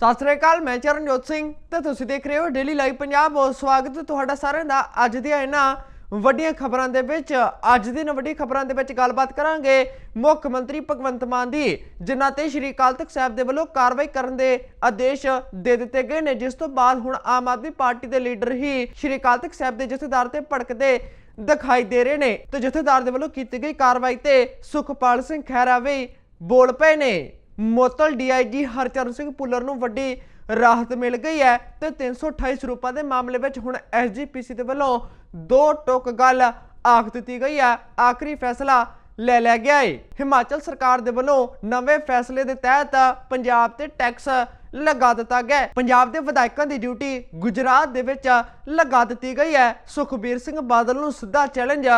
ਸਤਿ ਸ੍ਰੀ ਅਕਾਲ, ਮੈਂ ਚਰਨਜੋਤ ਸਿੰਘ ਤੇ ਤੁਸੀਂ ਦੇਖ ਰਹੇ ਹੋ ਡੇਲੀ ਲਾਈਵ ਪੰਜਾਬ ਬਹੁਤ ਸਵਾਗਤ ਹੈ ਤੁਹਾਡਾ ਸਾਰਿਆਂ ਦਾ ਅੱਜ ਦੀਆਂ ਇਹਨਾਂ ਵੱਡੀਆਂ ਖਬਰਾਂ ਦੇ ਵਿੱਚ। ਅੱਜ ਦੀ ਇਹਨਾਂ ਵੱਡੀ ਖਬਰਾਂ ਦੇ ਵਿੱਚ ਗੱਲਬਾਤ ਕਰਾਂਗੇ ਮੁੱਖ ਮੰਤਰੀ ਭਗਵੰਤ ਮਾਨ ਦੀ, ਜਿਨ੍ਹਾਂ ਤੇ ਸ਼੍ਰੀ ਅਕਾਲ ਤਖਤ ਸਾਹਿਬ ਦੇ ਵੱਲੋਂ ਕਾਰਵਾਈ ਕਰਨ ਦੇ ਆਦੇਸ਼ ਦੇ ਦਿੱਤੇ ਗਏ ਨੇ, ਜਿਸ ਤੋਂ ਬਾਅਦ ਹੁਣ ਆਮ ਆਦਮੀ ਪਾਰਟੀ ਦੇ ਲੀਡਰ ਹੀ ਸ਼੍ਰੀ ਅਕਾਲ ਤਖਤ ਸਾਹਿਬ ਦੇ ਜਥੇਦਾਰ ਤੇ ਭੜਕਦੇ ਦਿਖਾਈ ਦੇ ਰਹੇ ਨੇ। ਤੇ ਜਥੇਦਾਰ ਦੇ ਵੱਲੋਂ ਕੀਤੀ ਗਈ ਕਾਰਵਾਈ ਤੇ ਸੁਖਪਾਲ ਸਿੰਘ ਖਹਿਰਾ ਵੀ ਬੋਲ ਪਏ ਨੇ। ਮੋਤਲ ਡੀਆਈਜੀ ਹਰਚਰਨ ਸਿੰਘ ਪੁੱਲਰ ਨੂੰ ਵੱਡੀ ਰਾਹਤ ਮਿਲ ਗਈ ਹੈ ਤੇ 328 ਸਰੂਪਾਂ ਦੇ ਮਾਮਲੇ ਵਿੱਚ ਹੁਣ ਐਸਜੀਪੀਸੀ ਦੇ ਵੱਲੋਂ ਦੋ ਟੁਕ ਗੱਲ ਆਖ ਦਿੱਤੀ ਗਈ ਹੈ। ਆਖਰੀ ਫੈਸਲਾ ਲੈ ਲਿਆ ਗਿਆ ਹੈ ਹਿਮਾਚਲ ਸਰਕਾਰ ਦੇ ਵੱਲੋਂ ਨਵੇਂ ਫੈਸਲੇ ਦੇ ਤਹਿਤ ਪੰਜਾਬ ਤੇ ਟੈਕਸ ਲਗਾ ਦਿੱਤਾ ਗਿਆ ਪੰਜਾਬ ਦੇ ਵਿਧਾਇਕਾਂ ਦੀ ਡਿਊਟੀ ਗੁਜਰਾਤ ਦੇ ਵਿੱਚ ਲਗਾ ਦਿੱਤੀ ਗਈ ਹੈ। ਸੁਖਬੀਰ ਸਿੰਘ ਬਾਦਲ ਨੂੰ ਸਿੱਧਾ ਚੈਲੰਜ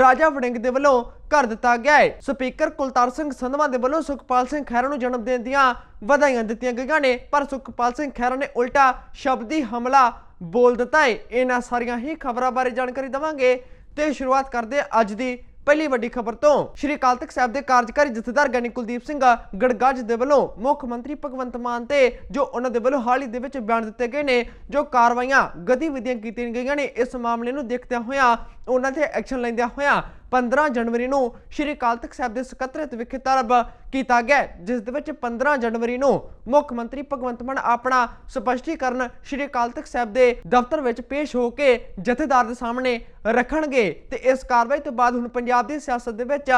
ਰਾਜਾ ਵੜਿੰਗ ਦੇ ਵੱਲੋਂ ਕਰ ਦਿੱਤਾ ਗਿਆ ਹੈ। ਸਪੀਕਰ ਕੁਲਤਾਰ ਸਿੰਘ ਸੰਧਵਾ ਦੇ ਵੱਲੋਂ ਸੁਖਪਾਲ ਸਿੰਘ ਖਹਿਰਾ ਨੂੰ ਜਨਮ ਦਿਨ ਦੀਆਂ ਵਧਾਈਆਂ ਦਿੱਤੀਆਂ ਗਈਆਂ ਨੇ, ਪਰ ਸੁਖਪਾਲ ਸਿੰਘ ਖਹਿਰਾ ਨੇ ਉਲਟਾ ਸ਼ਬਦੀ ਹਮਲਾ ਬੋਲ ਦਿੱਤਾ ਹੈ। ਇਹਨਾਂ ਸਾਰੀਆਂ ਹੀ ਖਬਰਾਂ ਬਾਰੇ ਜਾਣਕਾਰੀ ਦਵਾਂਗੇ ਤੇ ਸ਼ੁਰੂਆਤ ਕਰਦੇ ਅੱਜ ਦੀ ਪਹਿਲੀ ਵੱਡੀ ਖਬਰ ਤੋਂ, ਸ਼੍ਰੀ ਅਕਾਲ ਤਖਤ ਸਾਹਿਬ ਦੇ ਕਾਰਜਕਾਰੀ ਜਥੇਦਾਰ ਗਿਆਨੀ ਕੁਲਦੀਪ ਸਿੰਘ ਗੜਗਾਜ ਦੇ ਵੱਲੋਂ ਮੁੱਖ ਮੰਤਰੀ ਭਗਵੰਤ ਮਾਨ ਤੇ, ਜੋ ਉਹਨਾਂ ਦੇ ਵੱਲੋਂ ਹਾਲ ਹੀ ਦੇ ਵਿੱਚ ਬਿਆਨ ਦਿੱਤੇ ਗਏ ਨੇ, ਜੋ ਕਾਰਵਾਈਆਂ, ਗਤੀਵਿਧੀਆਂ ਕੀਤੀਆਂ ਗਈਆਂ ਨੇ, ਇਸ ਮਾਮਲੇ ਨੂੰ ਦੇਖਦਿਆਂ ਹੋਇਆਂ, ਉਹਨਾਂ ਤੇ ਐਕਸ਼ਨ ਲੈਂਦਿਆਂ ਹੋਇਆਂ 15 ਜਨਵਰੀ ਨੂੰ ਸ਼੍ਰੀ ਅਕਾਲ ਤਖਤ ਸਾਹਿਬ ਦੇ ਸਕੱਤਰੇਤ ਵਿਖੇ ਤਲਬ ਕੀਤਾ ਗਿਆ ਜਿਸ ਦੇ ਵਿੱਚ 15 ਜਨਵਰੀ ਨੂੰ ਮੁੱਖ ਮੰਤਰੀ ਭਗਵੰਤ ਮਾਨ ਆਪਣਾ ਸਪਸ਼ਟੀਕਰਨ ਸ਼੍ਰੀ ਅਕਾਲ ਤਖਤ ਸਾਹਿਬ ਦੇ ਦਫ਼ਤਰ ਵਿੱਚ ਪੇਸ਼ ਹੋ ਕੇ ਜਥੇਦਾਰ ਦੇ ਸਾਹਮਣੇ ਰੱਖਣਗੇ ਤੇ ਇਸ ਕਾਰਵਾਈ ਤੋਂ ਬਾਅਦ ਹੁਣ ਪੰਜਾਬ ਦੀ ਸਿਆਸਤ ਦੇ ਵਿੱਚ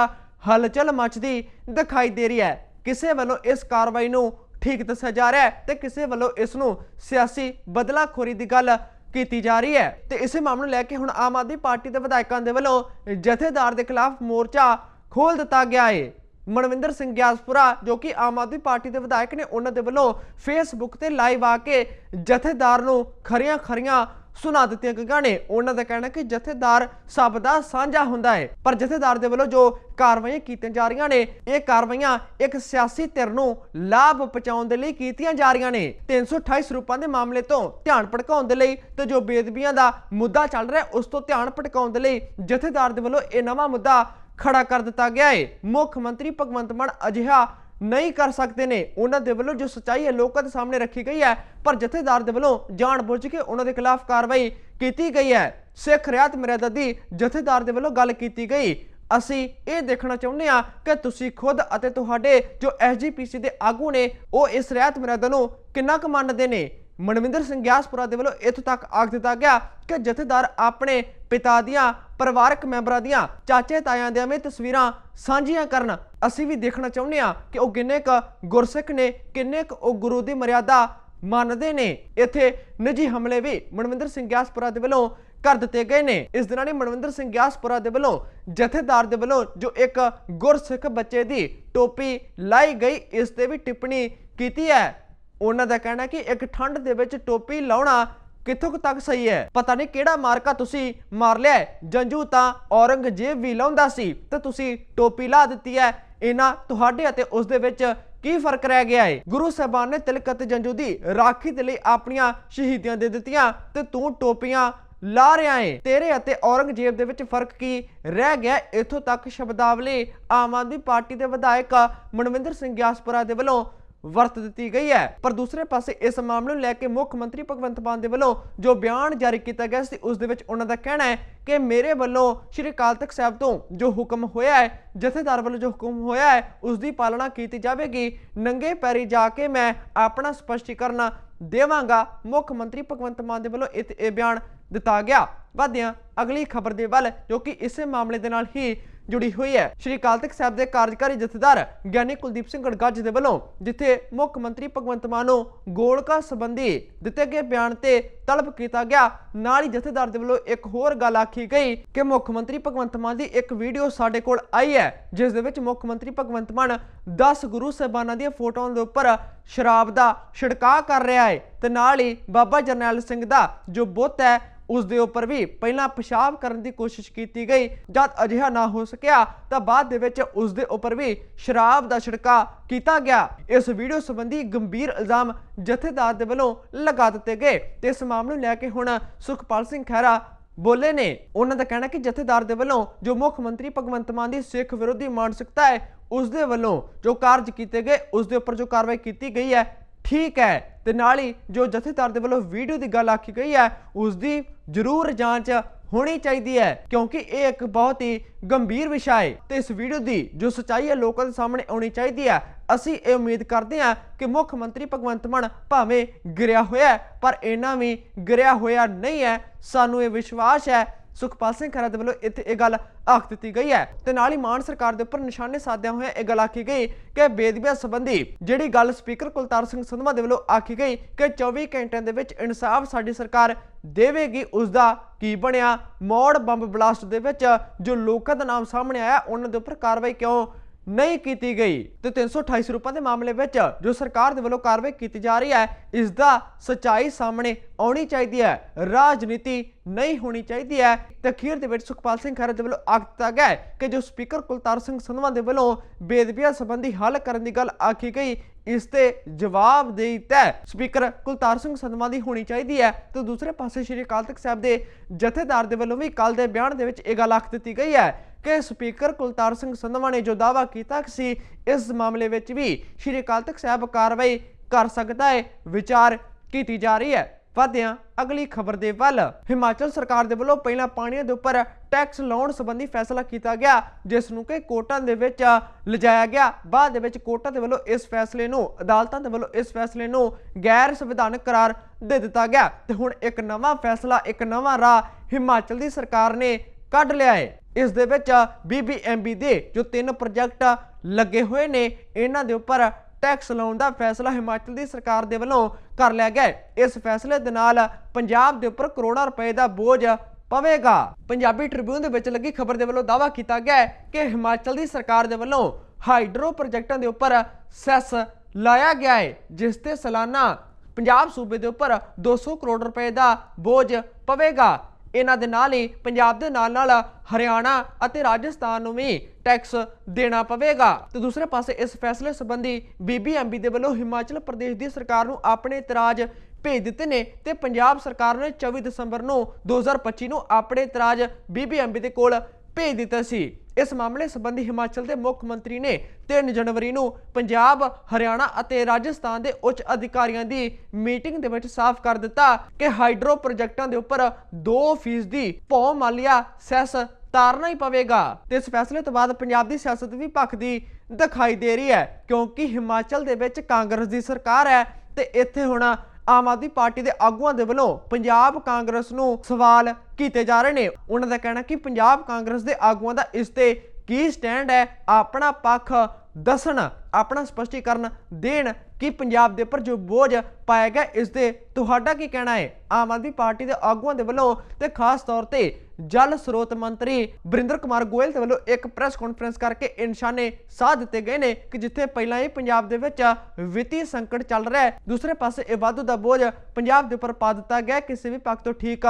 ਹਲਚਲ ਮਚਦੀ ਦਿਖਾਈ ਦੇ ਰਹੀ ਹੈ। ਕਿਸੇ ਵੱਲੋਂ ਇਸ ਕਾਰਵਾਈ ਨੂੰ ਠੀਕ ਦੱਸਿਆ ਜਾ ਰਿਹਾ ਹੈ ਤੇ ਕਿਸੇ ਵੱਲੋਂ ਇਸ ਨੂੰ ਸਿਆਸੀ ਬਦਲਾਖੋਰੀ ਦੀ ਗੱਲ ਕੀਤੀ ਜਾ ਰਹੀ ਹੈ। ਤੇ ਇਸੇ ਮਾਮਲੇ ਨੂੰ ਲੈ ਕੇ ਹੁਣ ਆਮ ਆਦਮੀ ਪਾਰਟੀ ਦੇ ਵਿਧਾਇਕਾਂ ਦੇ ਵੱਲੋਂ ਜਥੇਦਾਰ ਦੇ ਖਿਲਾਫ ਮੋਰਚਾ ਖੋਲ ਦਿੱਤਾ ਗਿਆ ਹੈ ਮਨਵਿੰਦਰ ਸਿੰਘ ਗਿਆਸਪੁਰਾ, ਜੋ ਕਿ ਆਮ ਆਦਮੀ ਪਾਰਟੀ ਦੇ ਵਿਧਾਇਕ ਨੇ, ਉਹਨਾਂ ਦੇ ਵੱਲੋਂ ਫੇਸਬੁੱਕ ਤੇ ਲਾਈਵ ਆ ਕੇ ਜਥੇਦਾਰ ਨੂੰ ਖਰੀਆਂ ਖਰੀਆਂ ਸੁਣਾ ਦਿੱਤੀਆਂ ਗਈਆਂ ਨੇ। ਉਹਨਾਂ ਦਾ ਕਹਿਣਾ ਕਿ ਜਥੇਦਾਰ ਸਭ ਦਾ ਸਾਂਝਾ ਹੁੰਦਾ ਹੈ। ਪਰ ਜਥੇਦਾਰ ਦੇ ਵੱਲੋਂ ਜੋ ਕਾਰਵਾਈਆਂ ਕੀਤੀਆਂ ਜਾ ਰਹੀਆਂ ਨੇ, ਇਹ ਕਾਰਵਾਈਆਂ ਇੱਕ ਸਿਆਸੀ ਧਿਰ ਨੂੰ ਲਾਭ ਪਹੁੰਚਾਉਣ ਦੇ ਲਈ ਕੀਤੀਆਂ ਜਾ ਰਹੀਆਂ ਨੇ। 328 ਸਰੂਪਾਂ ਦੇ ਮਾਮਲੇ ਤੋਂ ਧਿਆਨ ਭਟਕਾਉਣ ਦੇ ਲਈ ਤੇ ਜੋ ਬੇਦਬੀਆਂ ਦਾ ਮੁੱਦਾ ਚੱਲ ਰਿਹਾ, ਉਸ ਤੋਂ ਧਿਆਨ ਭਟਕਾਉਣ ਦੇ ਲਈ ਜਥੇਦਾਰ ਦੇ ਵੱਲੋਂ ਇਹ ਨਵਾਂ ਮੁੱਦਾ ਖੜਾ ਕਰ ਦਿੱਤਾ ਗਿਆ ਹੈ। ਮੁੱਖ ਮੰਤਰੀ ਭਗਵੰਤ ਮਾਨ ਅਜਿਹਾ ਨਹੀਂ ਕਰ ਸਕਦੇ ਨੇ। ਉਹਨਾਂ ਦੇ ਵੱਲੋਂ ਜੋ ਸਚਾਈ ਹੈ ਲੋਕਾਂ ਦੇ ਸਾਹਮਣੇ ਰੱਖੀ ਗਈ ਹੈ। ਪਰ ਜਥੇਦਾਰ ਦੇ ਵੱਲੋਂ ਜਾਣ ਬੁੱਝ ਕੇ ਉਹਨਾਂ ਦੇ ਖਿਲਾਫ ਕਾਰਵਾਈ ਕੀਤੀ ਗਈ ਹੈ। ਸਿੱਖ ਰਿਆਤ ਮਰਿਆਦਾ ਦੀ ਜਥੇਦਾਰ ਦੇ ਵੱਲੋਂ ਗੱਲ ਕੀਤੀ ਗਈ। ਅਸੀਂ ਇਹ ਦੇਖਣਾ ਚਾਹੁੰਦੇ ਹਾਂ ਕਿ ਤੁਸੀਂ ਖੁਦ ਅਤੇ ਤੁਹਾਡੇ ਜੋ ਐਸਜੀਪੀਸੀ ਦੇ ਆਗੂ ਨੇ, ਉਹ ਇਸ ਰਿਆਤ ਮਰਿਆਦਾ ਨੂੰ ਕਿੰਨਾ ਕੁ ਮੰਨਦੇ ਨੇ? ਮਨਵਿੰਦਰ ਸਿੰਘ ਗਿਆਸਪੁਰਾ ਦੇ ਵੱਲੋਂ ਇੱਥੋਂ ਤੱਕ ਆਖ ਦਿੱਤਾ ਗਿਆ ਕਿ ਜਥੇਦਾਰ ਆਪਣੇ ਪਿਤਾ ਦੀਆਂ, ਪਰਿਵਾਰਕ ਮੈਂਬਰਾਂ ਦੀਆਂ, ਚਾਚੇ ਤਾਇਆਂ ਦੀਆਂ ਵੀ ਤਸਵੀਰਾਂ ਸਾਂਝੀਆਂ ਕਰਨ। ਅਸੀਂ ਵੀ ਦੇਖਣਾ ਚਾਹੁੰਦੇ ਹਾਂ ਕਿ ਉਹ ਕਿੰਨੇ ਕੁ ਗੁਰਸਿੱਖ ਨੇ, ਕਿੰਨੇ ਕੁ ਉਹ ਗੁਰੂ ਦੀ ਮਰਿਆਦਾ ਮੰਨਦੇ ਨੇ। ਇੱਥੇ ਨਿੱਜੀ ਹਮਲੇ ਵੀ ਮਨਵਿੰਦਰ ਸਿੰਘ ਗਿਆਸਪੁਰਾ ਦੇ ਵੱਲੋਂ ਕਰ ਦਿੱਤੇ ਗਏ ਨੇ। ਇਸ ਦਿਨਾਂ ਨੇ ਮਨਵਿੰਦਰ ਸਿੰਘ ਗਿਆਸਪੁਰਾ ਦੇ ਵੱਲੋਂ ਜਥੇਦਾਰ ਦੇ ਵੱਲੋਂ ਜੋ ਇੱਕ ਗੁਰਸਿੱਖ ਬੱਚੇ ਦੀ ਟੋਪੀ ਲਾਈ ਗਈ, ਇਸ ਤੇ ਵੀ ਟਿੱਪਣੀ ਕੀਤੀ ਹੈ। ਉਹਨਾਂ ਦਾ ਕਹਿਣਾ ਕਿ ਇੱਕ ਠੰਡ ਦੇ ਵਿੱਚ ਟੋਪੀ ਲਾਉਣਾ ਕਿੱਥੋਂ ਤੱਕ ਸਹੀ ਹੈ? ਪਤਾ ਨਹੀਂ ਕਿਹੜਾ ਮਾਰਕਾ ਤੁਸੀਂ ਮਾਰ ਲਿਆ ਜੰਜੂ ਤਾਂ ਔਰੰਗਜ਼ੇਬ ਵੀ ਲਾਉਂਦਾ ਸੀ, ਤੇ ਤੁਸੀਂ ਟੋਪੀ ਲਾ ਦਿੱਤੀ ਹੈ। ਇਹਨਾਂ ਤੁਹਾਡੇ ਅਤੇ ਉਸ ਦੇ ਵਿੱਚ ਕੀ ਫ਼ਰਕ ਰਹਿ ਗਿਆ ਹੈ? ਗੁਰੂ ਸਾਹਿਬਾਨ ਨੇ ਤਿਲਕ ਅਤੇ ਜੰਜੂ ਦੀ ਰਾਖੀ ਦੇ ਲਈ ਆਪਣੀਆਂ ਸ਼ਹੀਦੀਆਂ ਦੇ ਦਿੱਤੀਆਂ, ਤੇ ਤੂੰ ਟੋਪੀਆਂ ਲਾ ਰਿਹਾ ਏ ਤੇਰੇ ਅਤੇ ਔਰੰਗਜ਼ੇਬ ਦੇ ਵਿੱਚ ਫ਼ਰਕ ਕੀ ਰਹਿ ਗਿਆ? ਇੱਥੋਂ ਤੱਕ ਸ਼ਬਦਾਵਲੀ ਆਮ ਆਦਮੀ ਪਾਰਟੀ ਦੇ ਵਿਧਾਇਕ ਮਨਵਿੰਦਰ ਸਿੰਘ ਗਿਆਸਪੁਰਾ ਦੇ ਵੱਲੋਂ ਵਰਤ ਦਿੱਤੀ ਗਈ ਹੈ। ਪਰ ਦੂਸਰੇ ਪਾਸੇ ਇਸ ਮਾਮਲੇ ਨੂੰ ਲੈ ਕੇ ਮੁੱਖ ਮੰਤਰੀ ਭਗਵੰਤ ਮਾਨ ਦੇ ਵੱਲੋਂ ਜੋ ਬਿਆਨ ਜਾਰੀ ਕੀਤਾ ਗਿਆ ਸੀ, ਉਸ ਦੇ ਵਿੱਚ ਉਹਨਾਂ ਦਾ ਕਹਿਣਾ ਹੈ ਕਿ ਮੇਰੇ ਵੱਲੋਂ ਸ਼੍ਰੀ ਅਕਾਲ ਤਖਤ ਸਾਹਿਬ ਤੋਂ ਜੋ ਹੁਕਮ ਹੋਇਆ ਹੈ, ਜਥੇਦਾਰ ਵੱਲੋਂ ਜੋ ਹੁਕਮ ਹੋਇਆ ਹੈ, ਉਸ ਦੀ ਪਾਲਣਾ ਕੀਤੀ ਜਾਵੇਗੀ। ਨੰਗੇ ਪੈਰੀ ਜਾ ਕੇ ਮੈਂ ਆਪਣਾ ਸਪਸ਼ਟੀਕਰਨ ਦੇਵਾਂਗਾ। ਮੁੱਖ ਮੰਤਰੀ ਭਗਵੰਤ ਮਾਨ ਦੇ ਵੱਲੋਂ ਇਹ ਇਹ ਬਿਆਨ ਦਿੱਤਾ ਗਿਆ। ਵਧਿਆਂ ਅਗਲੀ ਖਬਰ ਦੇ ਵੱਲ, ਜੋ ਕਿ ਇਸੇ ਮਾਮਲੇ ਦੇ ਨਾਲ ਹੀ ਜੁੜੀ ਹੋਈ ਹੈ। ਸ਼੍ਰੀ ਅਕਾਲ ਤਖਤ ਸਾਹਿਬ ਦੇ ਕਾਰਜਕਾਰੀ ਜਥੇਦਾਰ ਗਿਆਨੀ ਕੁਲਦੀਪ ਸਿੰਘ ਗੜਗਾਜ ਦੇ ਵੱਲੋਂ ਜਿੱਥੇ ਮੁੱਖ ਮੰਤਰੀ ਭਗਵੰਤ ਮਾਨ ਨੂੰ ਗੋਲਕਾ ਸੰਬੰਧੀ ਦਿੱਤੇ ਗਏ ਬਿਆਨ ਤੇ ਤਲਬ ਕੀਤਾ ਗਿਆ, ਨਾਲ ਹੀ ਜਥੇਦਾਰ ਦੇ ਵੱਲੋਂ ਇੱਕ ਹੋਰ ਗੱਲ ਆਖੀ ਗਈ ਕਿ ਮੁੱਖ ਮੰਤਰੀ ਭਗਵੰਤ ਮਾਨ ਦੀ ਇੱਕ ਵੀਡੀਓ ਸਾਡੇ ਕੋਲ ਆਈ ਹੈ, ਜਿਸ ਦੇ ਵਿੱਚ ਮੁੱਖ ਮੰਤਰੀ ਭਗਵੰਤ ਮਾਨ 10 ਗੁਰੂ ਸਾਹਿਬਾਨਾਂ ਦੀਆਂ ਫੋਟੋਆਂ ਦੇ ਉੱਪਰ ਸ਼ਰਾਬ ਦਾ ਛਿੜਕਾਅ ਕਰ ਰਿਹਾ ਹੈ ਤੇ ਨਾਲ ਹੀ ਬਾਬਾ ਜਰਨੈਲ ਸਿੰਘ ਦਾ ਜੋ ਬੁੱਤ ਹੈ ਉਸ ਦੇ ਉੱਪਰ ਵੀ ਪਹਿਲਾਂ ਪਿਸ਼ਾਬ ਕਰਨ ਦੀ ਕੋਸ਼ਿਸ਼ ਕੀਤੀ ਗਈ। ਜਦ ਅਜਿਹਾ ਨਾ ਹੋ ਸਕਿਆ, ਤਾਂ ਬਾਅਦ ਦੇ ਵਿੱਚ ਉਸ ਦੇ ਉੱਪਰ ਵੀ ਸ਼ਰਾਬ ਦਾ ਛਿੜਕਾ ਕੀਤਾ ਗਿਆ। ਇਸ ਵੀਡੀਓ ਸੰਬੰਧੀ ਗੰਭੀਰ ਇਲਜ਼ਾਮ ਜਥੇਦਾਰ ਦੇ ਵੱਲੋਂ ਲਗਾ ਦਿੱਤੇ ਗਏ। ਤੇ ਇਸ ਮਾਮਲੇ ਨੂੰ ਲੈ ਕੇ ਹੁਣ ਸੁਖਪਾਲ ਸਿੰਘ ਖਹਿਰਾ ਬੋਲੇ ਨੇ। ਉਹਨਾਂ ਦਾ ਕਹਿਣਾ ਕਿ ਜਥੇਦਾਰ ਦੇ ਵੱਲੋਂ ਜੋ ਮੁੱਖ ਮੰਤਰੀ ਭਗਵੰਤ ਮਾਨ ਦੀ ਸਿੱਖ ਵਿਰੋਧੀ ਮਾਨਸਿਕਤਾ ਹੈ ਉਸ ਦੇ ਵੱਲੋਂ ਜੋ ਕਾਰਜ ਕੀਤੇ ਗਏ ਉਸ ਦੇ ਉੱਪਰ ਜੋ ਕਾਰਵਾਈ ਕੀਤੀ ਗਈ ਹੈ ਠੀਕ ਹੈ। ਤੇ ਨਾਲ ਹੀ ਜੋ ਜਥੇਦਾਰ ਦੇ ਵੱਲੋਂ ਵੀਡੀਓ ਦੀ ਗੱਲ ਆਖੀ ਗਈ ਹੈ, ਉਸ ਦੀ ਜ਼ਰੂਰ ਜਾਂਚ ਹੋਣੀ ਚਾਹੀਦੀ ਹੈ, ਕਿਉਂਕਿ ਇਹ ਇੱਕ ਬਹੁਤ ਹੀ ਗੰਭੀਰ ਵਿਸ਼ਾ ਹੈ। ਤੇ ਇਸ ਵੀਡੀਓ ਦੀ ਜੋ ਸੱਚਾਈ ਹੈ, ਲੋਕਾਂ ਦੇ ਸਾਹਮਣੇ ਆਉਣੀ ਚਾਹੀਦੀ ਹੈ। ਅਸੀਂ ਇਹ ਉਮੀਦ ਕਰਦੇ ਹਾਂ ਕਿ ਮੁੱਖ ਮੰਤਰੀ ਭਗਵੰਤ ਮਾਨ ਭਾਵੇਂ ਗਿਰਿਆ ਹੋਇਆ ਪਰ ਇਹਨਾਂ ਵੀ ਗਿਰਿਆ ਹੋਇਆ ਨਹੀਂ ਹੈ। ਸਾਨੂੰ ਇਹ ਵਿਸ਼ਵਾਸ ਹੈ ਸੁਖਪਾਲ ਸਿੰਘ ਖਹਿਰਾ ਦੇ ਵੱਲੋਂ ਇੱਥੇ ਇਹ ਗੱਲ ਆਖ ਦਿੱਤੀ ਗਈ ਹੈ। ਤੇ ਨਾਲ ਹੀ ਮਾਨ ਸਰਕਾਰ ਦੇ ਉੱਪਰ ਨਿਸ਼ਾਨੇ ਸਾਧਿਆ ਹੋਇਆ ਇਹ ਗੱਲ ਆਖੀ ਗਈ ਕਿ ਬੇਦਬੀਆਂ ਸੰਬੰਧੀ ਜਿਹੜੀ ਗੱਲ ਸਪੀਕਰ ਕੁਲਤਾਰ ਸਿੰਘ ਸੰਧਵਾ ਦੇ ਵੱਲੋਂ ਆਖੀ ਗਈ ਕਿ 24 ਘੰਟਿਆਂ ਦੇ ਵਿੱਚ ਇਨਸਾਫ ਸਾਡੀ ਸਰਕਾਰ ਦੇਵੇਗੀ ਉਸ ਦਾ ਕੀ ਬਣਿਆ? ਮੌੜ ਬੰਬ ਬਲਾਸਟ ਦੇ ਵਿੱਚ ਜੋ ਲੋਕਾਂ ਦਾ ਨਾਮ ਸਾਹਮਣੇ ਆਇਆ, ਉਹਨਾਂ ਦੇ ਉੱਪਰ ਕਾਰਵਾਈ ਕਿਉਂ ਨਹੀਂ ਕੀਤੀ ਗਈ। ਤੇ 328 ਰੁਪਏ ਦੇ ਮਾਮਲੇ ਵਿੱਚ ਜੋ ਸਰਕਾਰ ਦੇ ਵੱਲੋਂ ਕਾਰਵਾਈ ਕੀਤੀ ਜਾ ਰਹੀ ਹੈ, ਇਸ ਦਾ ਸਚਾਈ ਸਾਹਮਣੇ ਆਉਣੀ ਚਾਹੀਦੀ ਹੈ। ਰਾਜਨੀਤੀ ਨਹੀਂ ਹੋਣੀ ਚਾਹੀਦੀ ਹੈ। ਤੇ ਅਖੀਰ ਦੇ ਵਿੱਚ ਸੁਖਪਾਲ ਸਿੰਘ ਖਹਿਰਾ ਦੇ ਵੱਲੋਂ ਆਖ ਦਿੱਤਾ ਗਿਆ ਹੈ ਕਿ ਜੋ ਸਪੀਕਰ ਕੁਲਤਾਰ ਸਿੰਘ ਸੰਧਵਾ ਦੇ ਵੱਲੋਂ ਬੇਦਬੀਆਂ ਸੰਬੰਧੀ ਹੱਲ ਕਰਨ ਦੀ ਗੱਲ ਆਖੀ ਗਈ, ਇਸ ਤੇ ਜਵਾਬ ਦੇ ਤੈ ਸਪੀਕਰ ਕੁਲਤਾਰ ਸਿੰਘ ਸੰਧਵਾ ਦੀ ਹੋਣੀ ਚਾਹੀਦੀ ਹੈ। ਤੇ ਦੂਸਰੇ ਪਾਸੇ ਸ਼੍ਰੀ ਅਕਾਲ ਤਖਤ ਸਾਹਿਬ ਦੇ ਜਥੇਦਾਰ ਦੇ ਵੱਲੋਂ ਵੀ ਕੱਲ ਦੇ ਬਿਆਨ ਦੇ ਵਿੱਚ ਇਹ ਗੱਲ ਆਖ ਦਿੱਤੀ ਗਈ ਹੈ ਕਿ ਸਪੀਕਰ ਕੁਲਤਾਰ ਸਿੰਘ ਸੰਧਵਾ ਨੇ ਜੋ ਦਾਅਵਾ ਕੀਤਾ ਸੀ, ਇਸ ਮਾਮਲੇ ਵਿੱਚ ਵੀ ਸ਼੍ਰੀ ਅਕਾਲ ਤਖਤ ਸਾਹਿਬ ਕਾਰਵਾਈ ਕਰ ਸਕਦਾ ਹੈ, ਵਿਚਾਰ ਕੀਤੀ ਜਾ ਰਹੀ ਹੈ। ਵਧਿਆਂ ਅਗਲੀ ਖਬਰ ਦੇ ਵੱਲ, ਹਿਮਾਚਲ ਸਰਕਾਰ ਦੇ ਵੱਲੋਂ ਪਹਿਲਾਂ ਪਾਣੀਆਂ ਦੇ ਉੱਪਰ ਟੈਕਸ ਲਾਉਣ ਸੰਬੰਧੀ ਫੈਸਲਾ ਕੀਤਾ ਗਿਆ, ਜਿਸ ਨੂੰ ਕਿ ਕੋਰਟਾਂ ਦੇ ਵਿੱਚ ਲਿਜਾਇਆ ਗਿਆ। ਬਾਅਦ ਦੇ ਵਿੱਚ ਕੋਰਟਾਂ ਦੇ ਵੱਲੋਂ ਇਸ ਫੈਸਲੇ ਨੂੰ, ਅਦਾਲਤਾਂ ਦੇ ਵੱਲੋਂ ਇਸ ਫੈਸਲੇ ਨੂੰ ਗੈਰ ਸੰਵਿਧਾਨਕ ਕਰਾਰ ਦੇ ਦਿੱਤਾ ਗਿਆ। ਤੇ ਹੁਣ ਇੱਕ ਨਵਾਂ ਫੈਸਲਾ, ਇੱਕ ਨਵਾਂ ਰਾਹ ਹਿਮਾਚਲ ਦੀ ਸਰਕਾਰ ਨੇ ਕੱਢ ਲਿਆ ਹੈ। ਇਸ ਦੇ ਵਿੱਚ ਬੀਬੀਐਮਬੀ ਦੇ ਜੋ ਤਿੰਨ ਪ੍ਰੋਜੈਕਟ ਲੱਗੇ ਹੋਏ ਨੇ, ਇਹਨਾਂ ਦੇ ਉੱਪਰ ਟੈਕਸ ਲਾਉਣ ਦਾ ਫੈਸਲਾ ਹਿਮਾਚਲ ਦੀ ਸਰਕਾਰ ਦੇ ਵੱਲੋਂ ਕਰ ਲਿਆ ਗਿਆ ਹੈ। ਇਸ ਫੈਸਲੇ ਦੇ ਨਾਲ ਪੰਜਾਬ ਦੇ ਉੱਪਰ ਕਰੋੜਾਂ ਰੁਪਏ ਦਾ ਬੋਝ ਪਵੇਗਾ ਪੰਜਾਬੀ ਟ੍ਰਿਬਿਊਨ ਦੇ ਵਿੱਚ ਲੱਗੀ ਖਬਰ ਦੇ ਵੱਲੋਂ ਦਾਅਵਾ ਕੀਤਾ ਗਿਆ ਕਿ ਹਿਮਾਚਲ ਦੀ ਸਰਕਾਰ ਦੇ ਵੱਲੋਂ ਹਾਈਡਰੋ ਪ੍ਰੋਜੈਕਟਾਂ ਦੇ ਉੱਪਰ ਸੈਸ ਲਾਇਆ ਗਿਆ ਹੈ, ਜਿਸ ਤੇ ਸਾਲਾਨਾ ਪੰਜਾਬ ਸੂਬੇ ਦੇ ਉੱਪਰ 200 ਕਰੋੜ ਰੁਪਏ ਦਾ ਬੋਝ ਪਵੇਗਾ ਇਹਨਾਂ ਦੇ ਨਾਲ ਹੀ ਪੰਜਾਬ ਦੇ ਨਾਲ ਨਾਲ ਹਰਿਆਣਾ ਅਤੇ ਰਾਜਸਥਾਨ ਨੂੰ ਵੀ ਟੈਕਸ ਦੇਣਾ ਪਵੇਗਾ। ਤੇ ਦੂਸਰੇ ਪਾਸੇ ਇਸ ਫੈਸਲੇ ਸੰਬੰਧੀ ਬੀਬੀਐਮਬੀ ਦੇ ਵੱਲੋਂ ਹਿਮਾਚਲ ਪ੍ਰਦੇਸ਼ ਦੀ ਸਰਕਾਰ ਨੂੰ ਆਪਣੇ ਇਤਰਾਜ਼ ਭੇਜ ਦਿੱਤੇ ਨੇ ਤੇ ਪੰਜਾਬ ਸਰਕਾਰ ਨੇ 24 ਦਸੰਬਰ ਨੂੰ 2025 ਨੂੰ ਆਪਣੇ ਇਤਰਾਜ਼ ਬੀਬੀਐਮਬੀ ਦੇ ਕੋਲ ਭੇਜ ਦਿੱਤਾ ਸੀ। ਇਸ ਮਾਮਲੇ ਸੰਬੰਧੀ ਹਿਮਾਚਲ ਦੇ ਮੁੱਖ ਮੰਤਰੀ ਨੇ 3 ਜਨਵਰੀ ਨੂੰ ਪੰਜਾਬ, ਹਰਿਆਣਾ ਅਤੇ ਰਾਜਸਥਾਨ ਦੇ ਉੱਚ ਅਧਿਕਾਰੀਆਂ ਦੀ ਮੀਟਿੰਗ ਦੇ ਵਿੱਚ ਸਾਫ਼ ਕਰ ਦਿੱਤਾ ਕਿ ਹਾਈਡਰੋ ਪ੍ਰੋਜੈਕਟਾਂ ਦੇ ਉੱਪਰ 2% ਦੀ ਭੌ ਮਾਲੀਆ ਸੈਸ ਤਾਰਨਾ ਹੀ ਪਵੇਗਾ। ਤੇ ਇਸ ਫੈਸਲੇ ਤੋਂ ਬਾਅਦ ਪੰਜਾਬ ਦੀ ਸਿਆਸਤ ਵੀ ਭਖਦੀ ਦਿਖਾਈ ਦੇ ਰਹੀ ਹੈ, ਕਿਉਂਕਿ ਹਿਮਾਚਲ ਦੇ ਵਿੱਚ ਕਾਂਗਰਸ ਦੀ ਸਰਕਾਰ ਹੈ ਤੇ ਇੱਥੇ ਹੁਣ ਆਮ ਆਦਮੀ ਪਾਰਟੀ ਦੇ ਆਗੂਆਂ ਦੇ ਵੱਲੋਂ ਪੰਜਾਬ ਕਾਂਗਰਸ ਨੂੰ ਸਵਾਲ ਕੀਤੇ ਜਾ ਰਹੇ ਨੇ। ਉਹਨਾਂ ਦਾ ਕਹਿਣਾ ਕਿ ਪੰਜਾਬ ਕਾਂਗਰਸ ਦੇ ਆਗੂਆਂ ਦਾ ਇਸ ਤੇ ਕੀ ਸਟੈਂਡ ਹੈ? ਆਪਣਾ ਪੱਖ ਦੱਸਣ, ਆਪਣਾ ਸਪਸ਼ਟੀਕਰਨ ਦੇਣ ਕਿ ਪੰਜਾਬ ਦੇ ਉੱਪਰ ਜੋ ਬੋਝ ਪਾਇਆ ਗਿਆ, ਇਸ 'ਤੇ ਤੁਹਾਡਾ ਕੀ ਕਹਿਣਾ ਹੈ? ਆਮ ਆਦਮੀ ਪਾਰਟੀ ਦੇ ਆਗੂਆਂ ਦੇ ਵੱਲੋਂ ਤੇ ਖਾਸ ਤੌਰ ਤੇ ਜਲ ਸਰੋਤ ਮੰਤਰੀ ਬਰਿੰਦਰ ਕੁਮਾਰ ਗੋਇਲ ਦੇ ਵੱਲੋਂ ਇੱਕ ਪ੍ਰੈਸ ਕਾਨਫਰੰਸ ਕਰਕੇ ਇਹ ਨਿਸ਼ਾਨੇ ਸਾਧ ਦਿੱਤੇ ਗਏ ਨੇ ਕਿ ਜਿੱਥੇ ਪਹਿਲਾਂ ਹੀ ਪੰਜਾਬ ਦੇ ਵਿੱਚ ਵਿੱਤੀ ਸੰਕਟ ਚੱਲ ਰਿਹਾ ਹੈ, ਦੂਸਰੇ ਪਾਸੇ ਇਹ ਵਾਧੂ ਦਾ ਬੋਝ ਪੰਜਾਬ ਦੇ ਉੱਪਰ ਪਾ ਦਿੱਤਾ ਗਿਆ ਕਿਸੇ ਵੀ ਪੱਖ ਤੋਂ ਠੀਕ